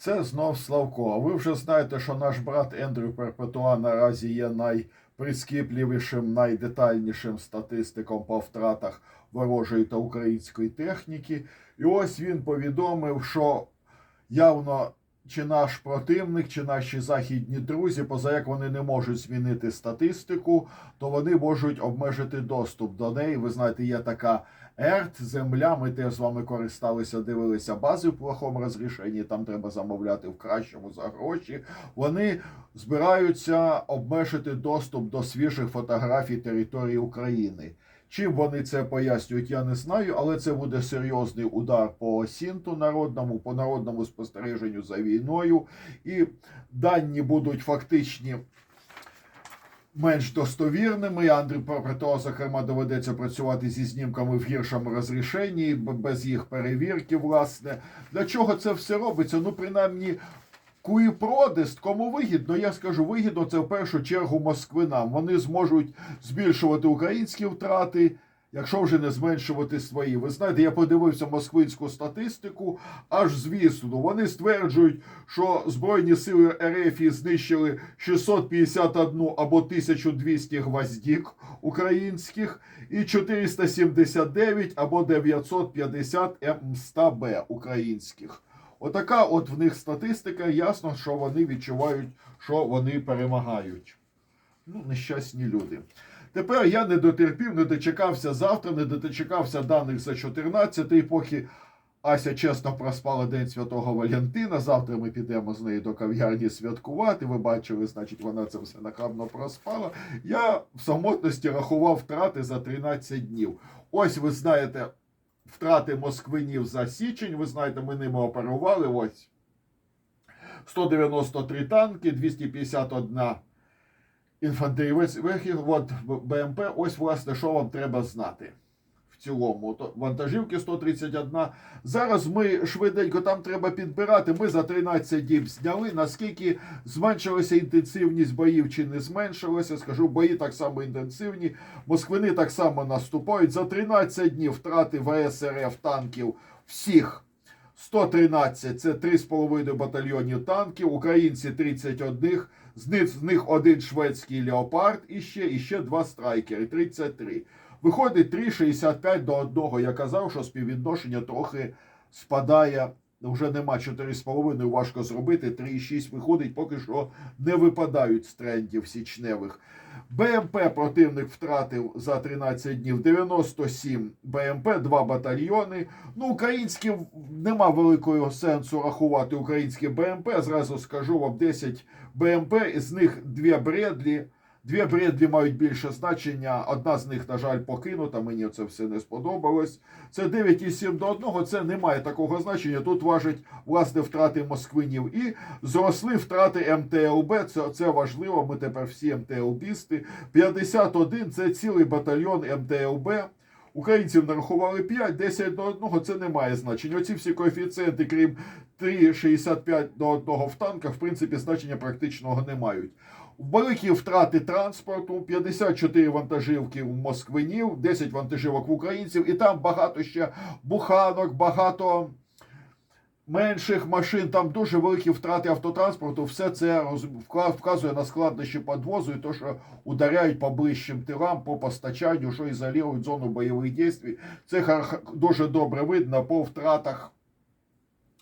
Це знов Славко. Ви вже знаєте, що наш брат Ендрю Перпетуа наразі є найприскіпливішим, найдетальнішим статистиком по втратах ворожої та української техніки. І ось він повідомив, що явно чи наш противник, чи наші західні друзі, поза як вони не можуть змінити статистику, то вони можуть обмежити доступ до неї. Ви знаєте, є така ЕРТ, земля. Ми теж з вами користалися, дивилися бази в плохому розрішенні. Там треба замовляти в кращому за гроші. Вони збираються обмежити доступ до свіжих фотографій території України. Чим вони це пояснюють, я не знаю, але це буде серйозний удар по осінту народному, по народному спостереженню за війною, і дані будуть фактичні менш достовірними. Андрій Пропетро, зокрема, доведеться працювати зі знімками в гіршому розрішенні, без їх перевірки, власне. Для чого це все робиться? Ну, принаймні. Куї продист, кому вигідно, я скажу, вигідно це в першу чергу москвинам. Вони зможуть збільшувати українські втрати, якщо вже не зменшувати свої. Ви знаєте, я подивився москвинську статистику, аж звісно, вони стверджують, що Збройні сили РФ знищили 651 або 1200 гвоздік українських і 479 або 950 М100Б українських. Отака от в них статистика. Ясно, що вони відчувають, що вони перемагають. Ну, нещасні люди. Тепер я не дотерпів, не дочекався завтра, не дочекався даних за 14 поки Ася чесно проспала День Святого Валентина. Завтра ми підемо з нею до кав'ярні святкувати. Ви бачили, значить, вона це все нахабно проспала. Я в самотності рахував втрати за 13 днів. Ось ви знаєте, втрати москвинів за січень. Ви знаєте, ми ними оперували. Ось 193 танки, 251 інфантерівець вихід, от БМП. Ось, власне, що вам треба знати. Цілому, то вантажівки 131. Зараз ми швиденько там треба підбирати. Ми за 13 діб зняли. Наскільки зменшилася інтенсивність боїв чи не зменшилася? Скажу, бої так само інтенсивні. Москвини так само наступають. За 13 днів втрати ВСРФ танків всіх 113 це 3,5 батальйонів танків, українці 31, з них, з них один шведський леопард і ще, і ще два страйкери 33. Виходить 3,65 до 1. Я казав, що співвідношення трохи спадає. Вже нема 4,5, важко зробити. 3,6 виходить, поки що не випадають з трендів січневих. БМП противник втратив за 13 днів 97 БМП, 2 батальйони. Ну, українські нема великого сенсу рахувати українські БМП. Зразу скажу вам 10 БМП, з них 2 Бредлі. Дві Бредлі мають більше значення. Одна з них, на жаль, покинута. Мені це все не сподобалось. Це 9,7 до 1. Це не має такого значення. Тут важить власне втрати москвинів і зросли втрати МТЛБ. Це, це важливо. Ми тепер всі МТЛБісти. 51 це цілий батальйон МТЛБ. Українців нарахували 5, 10 до 1, це не має значення. Оці всі коефіцієнти, крім 3,65 до 1 в танках, в принципі, значення практичного не мають. Великі втрати транспорту, 54 вантажівки у москвинів, 10 вантажівок в українців, і там багато ще буханок, багато менших машин, там дуже великі втрати автотранспорту. Все це вказує на складнощі подвозу і то, що ударяють по ближчим тилам, по постачанню, що ізолюють зону бойових дій. Це дуже добре видно по втратах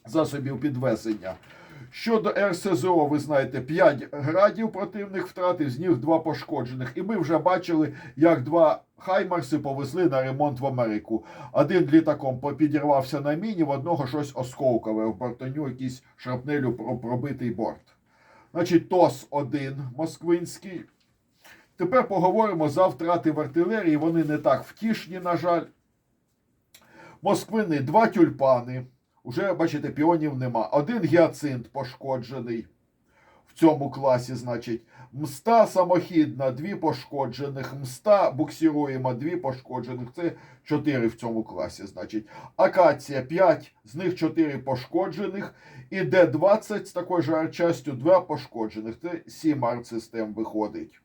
засобів підвезення. Щодо РСЗО, ви знаєте, 5 градів противних втратив, з них 2 пошкоджених. І ми вже бачили, як два хаймарси повезли на ремонт в Америку. Один літаком підірвався на міні, в одного щось осколкове, в бортоню якийсь шрапнелю про- пробитий борт. Значить, ТОС-1 москвинський. Тепер поговоримо за втрати в артилерії. Вони не так втішні, на жаль. Москвини, два тюльпани. Уже, бачите, піонів нема. Один гіацинт пошкоджений в цьому класі, значить. Мста самохідна, дві пошкоджених. Мста буксируємо, дві пошкоджених. Це чотири в цьому класі, значить. Акація 5, з них 4 пошкоджених. І Д-20 з такою ж арчастю 2 пошкоджених. Це 7 артсистем виходить.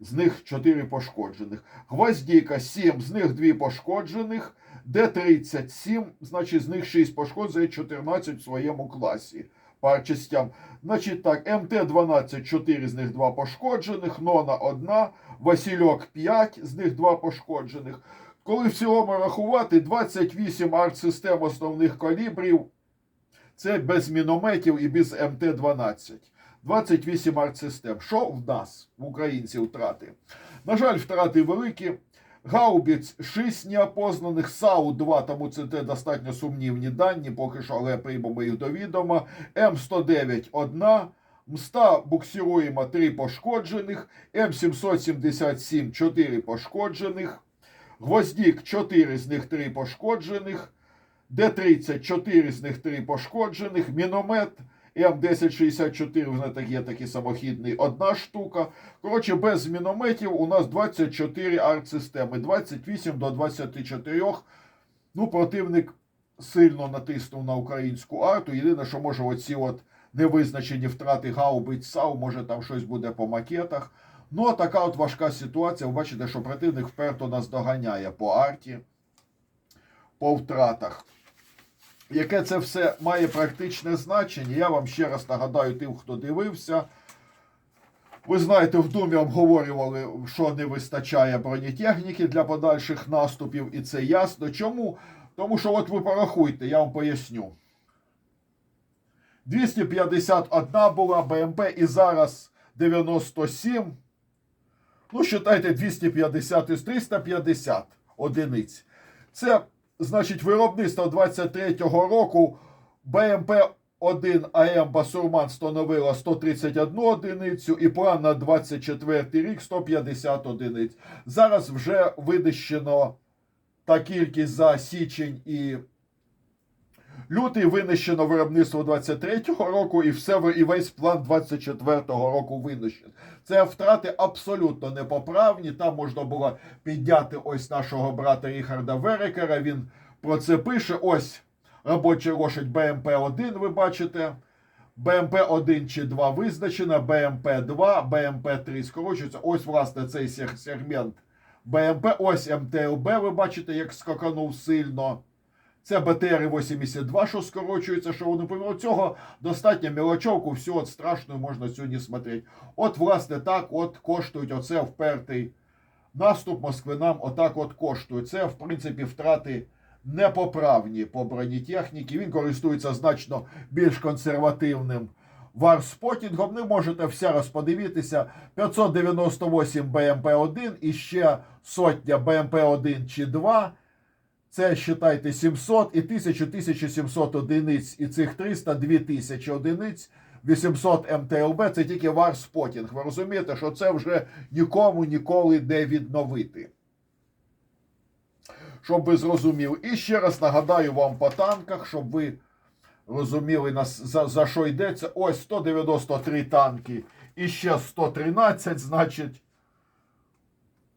З них 4 пошкоджених. Гвоздіка 7, з них 2 пошкоджених. Д-37, значить з них 6 пошкоджених, 14 в своєму класі. по частям. Значить так, МТ-12, 4 з них 2 пошкоджених, Нона 1, Васильок 5, з них 2 пошкоджених. Коли в цілому рахувати 28 артсистем основних калібрів, це без мінометів і без МТ-12. 28 артсистем. Що в нас, в українців, втрати? На жаль, втрати великі. Гаубіц 6 неопознаних, САУ-2, тому це те достатньо сумнівні дані, поки що, але приймемо їх до відома. М109 одна, МСТА буксируємо 3 пошкоджених, М777 4 пошкоджених, Гвоздік 4 з них 3 пошкоджених, Д-30 4 з них 3 пошкоджених, міномет М1064, вони так є такий самохідний, одна штука. Коротше, без мінометів у нас 24 арт-системи, 28 до 24. Ну, противник сильно натиснув на українську арту. Єдине, що може оці от невизначені втрати гаубиць САУ, може там щось буде по макетах. Ну, а така от важка ситуація. Ви бачите, що противник вперто нас доганяє по арті, по втратах. Яке це все має практичне значення, я вам ще раз нагадаю тим, хто дивився. Ви знаєте, в Думі обговорювали, що не вистачає бронетехніки для подальших наступів, і це ясно. Чому? Тому що, от ви порахуйте, я вам поясню. 251 була БМП і зараз 97. Ну, считайте, 250 із 350 одиниць. Це, значить, виробництво 23-го року БМП-1 АМ Басурман становило 131 одиницю і план на 24 рік 150 одиниць. Зараз вже видищено та кількість за січень і лютий винищено виробництво 23-го року, і все і весь план 24-го року винищено. Це втрати абсолютно непоправні. Там можна було підняти ось нашого брата Ріхарда Верекера. Він про це пише. Ось робоча лошадь БМП-1, ви бачите. БМП-1 чи 2 визначена, БМП-2, БМП-3 скорочується. Ось, власне, цей сегмент БМП. Ось МТЛБ, ви бачите, як скаканув сильно. Це БТР-82, що скорочується, що вони помимо цього достатньо мілочовку, все от страшного можна сьогодні смотреть. От, власне, так от коштують оце впертий наступ Москви нам отак от коштує. Це, в принципі, втрати непоправні по бронетехніці. Він користується значно більш консервативним варспотінгом. Не можете все раз подивитися. 598 БМП-1 і ще сотня БМП-1 чи 2. Це, вважайте, 700 і 1000-1700 одиниць, і цих 300 2000 одиниць, 800 МТЛБ, це тільки варспотінг. Ви розумієте, що це вже нікому ніколи не відновити. Щоб ви зрозуміли. І ще раз нагадаю вам по танках, щоб ви розуміли, за, за що йдеться. Ось 193 танки і ще 113, значить,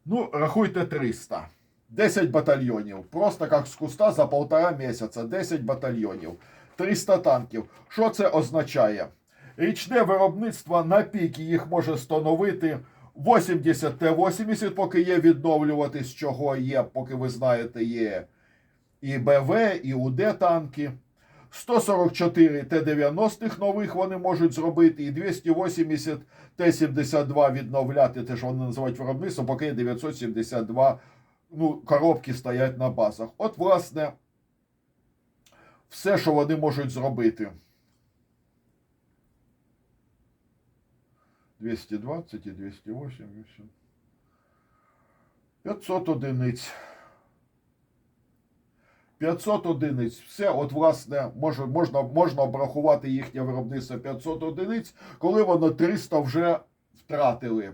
ну, рахуйте 300. 10 батальйонів. Просто як з куста за полтора місяця. 10 батальйонів. 300 танків. Що це означає? Річне виробництво на піки їх може становити 80 Т-80, поки є відновлюватись, чого є, поки ви знаєте, є і БВ, і УД танки. 144 Т-90 нових вони можуть зробити, і 280 Т-72 відновляти, те, що вони називають виробництвом, поки є 972 ну, коробки стоять на базах. От, власне, все, що вони можуть зробити. 220 і 280. 500 одиниць. 500 одиниць. Все, от, власне, може, можна, можна обрахувати їхнє виробництво 500 одиниць, коли воно 300 вже втратили.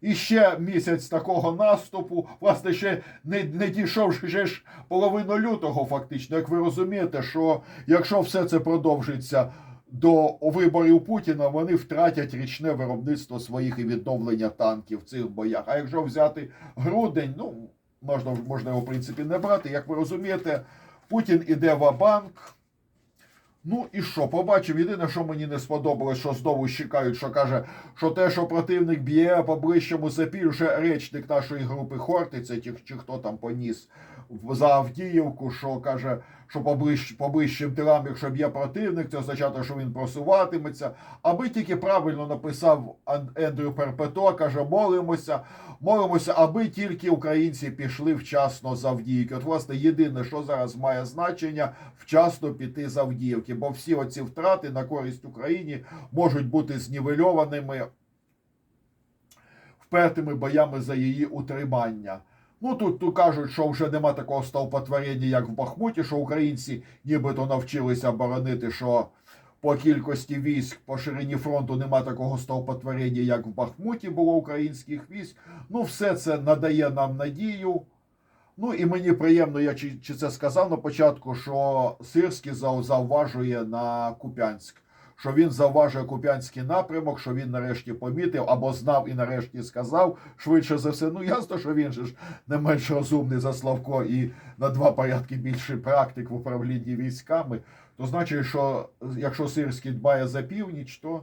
І ще місяць такого наступу, власне, ще не, не дійшов ще ж половину лютого, фактично. Як ви розумієте, що якщо все це продовжиться до виборів Путіна, вони втратять річне виробництво своїх і відновлення танків в цих боях. А якщо взяти грудень, ну можна, можна його в принципі не брати. Як ви розумієте, Путін іде в банк. Ну і що, побачив, єдине, що мені не сподобалось, що знову щекають, що каже, що те, що противник б'є по ближчому запіль, вже речник нашої групи Хортиця, чи, чи хто там поніс за Авдіївку, що каже, що поближ, по ближчим тилам, якщо б є противник, це означає, що він просуватиметься. Аби тільки правильно написав Ендрю Перпетуа, каже, молимося, молимося, аби тільки українці пішли вчасно з Авдіївки. От, власне, єдине, що зараз має значення, вчасно піти з Авдіївки, бо всі оці втрати на користь Україні можуть бути знівельованими впертими боями за її утримання. Ну тут, тут кажуть, що вже нема такого стовпотворення, як в Бахмуті, що українці нібито навчилися боронити, що по кількості військ по ширині фронту нема такого стовпотворення, як в Бахмуті було українських військ. Ну, все це надає нам надію. Ну і мені приємно, я чи, чи це сказав на початку, що Сирський зау- зауважує на Куп'янськ. Що він зауважує Куп'янський напрямок, що він нарешті помітив або знав і нарешті сказав. Швидше за все, ну ясно, що він же ж не менш розумний за Славко і на два порядки більший практик в управлінні військами. То значить, що якщо Сирський дбає за північ, то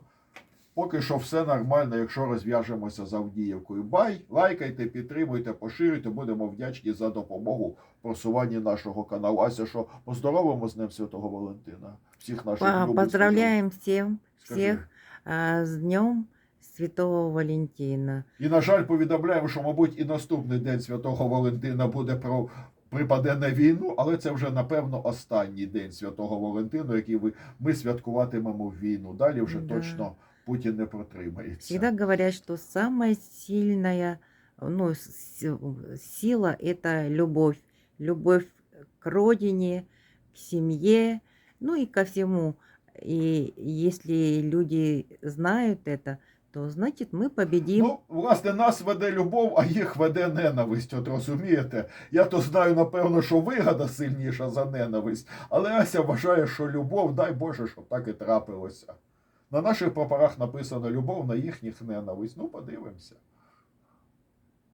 поки що все нормально, якщо розв'яжемося з Авдіївкою. Бай, лайкайте, підтримуйте, поширюйте, будемо вдячні за допомогу в просуванні нашого каналу. Ася, що поздоровимо з Днем Святого Валентина. Всіх наших По- Поздравляем всем, Скажи. всех а, с Днем Святого Валентина. І, на жаль, повідомляємо, що, мабуть, і наступний день Святого Валентина буде про. Припаде на війну, але це вже напевно останній день Святого Валентину, який ви ми святкуватимемо в війну. Далі вже Да. точно Путін не протримається. Всегда говорят, что самая сильная ну, сила – это любовь. Любовь к родине, к семье, ну и ко всему. И если люди знают это, то значит мы победим. Ну, власне, нас веде любов, а їх веде ненависть. От розумієте? Я то знаю, напевно, що вигода сильніша за ненависть, але Ася вважає, що любов, дай Боже, щоб так і трапилося. На наших прапорах написано любов, на їхніх ненависть. Ну, подивимося.